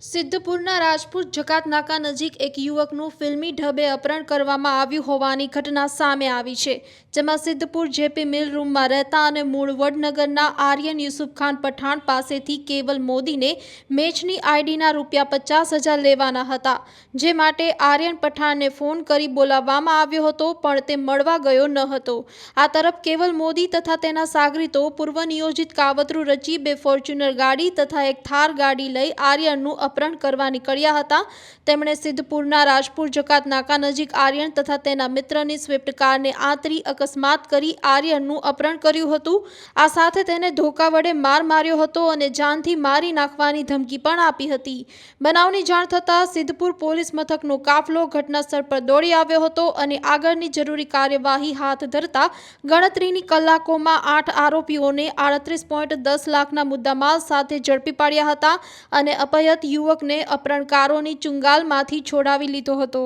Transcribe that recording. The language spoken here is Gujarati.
સિદ્ધપુરના રાજપુર જકાત નાકા નજીક એક યુવકનું ફિલ્મી ઢબે અપહરણ કરવામાં આવ્યું હોવાની ઘટના સામે આવી છે, જેમાં સિદ્ધપુર જેપી મિલ રૂમમાં રહેતા અને મૂળ વડનગરના આર્યન યુસુફ ખાન પઠાણ પાસેથી કેવલ મોદીને મેચની આઈડીના રૂપિયા પચાસ હજાર લેવાના હતા. જે માટે આર્યન પઠાણને ફોન કરી બોલાવવામાં આવ્યો હતો, પણ તે મળવા ગયો ન હતો. આ તરફ કેવલ મોદી તથા તેના સાગરીતો, પૂર્વનિયોજિત કાવતરું રચી બે ફોર્ચ્યુનર ગાડી તથા એક થાર ગાડી લઈ આર્યનનું અપહરણ કરવા નીકળ્યા હતા. તેમણે સિદ્ધપુરના રાજપુર, જકાત, નાકા નજીક આર્યન તથા તેના મિત્રની સ્વિફ્ટ કારને આંતરી અકસ્માત કરી આર્યનનું અપહરણ કર્યું હતું. આ સાથે તેને ધોકા વડે માર માર્યો હતો અને જાનથી મારી નાખવાની ધમકી પણ આપી હતી. બનાવની જાણ થતાં સિદ્ધપુર પોલીસ મથકનો કાફલો ઘટનાસ્થળ પર દોડી આવ્યો હતો અને આગળની જરૂરી કાર્યવાહી હાથ ધરતા ગણતરીની કલાકોમાં આઠ આરોપીઓને આડત્રીસ પોઈન્ટ દસ લાખના મુદ્દામાલ સાથે ઝડપી પાડ્યા હતા અને અપહૃત યુવકને અપહરણકારોની ચુંગાલમાંથી છોડાવી લીધો હતો.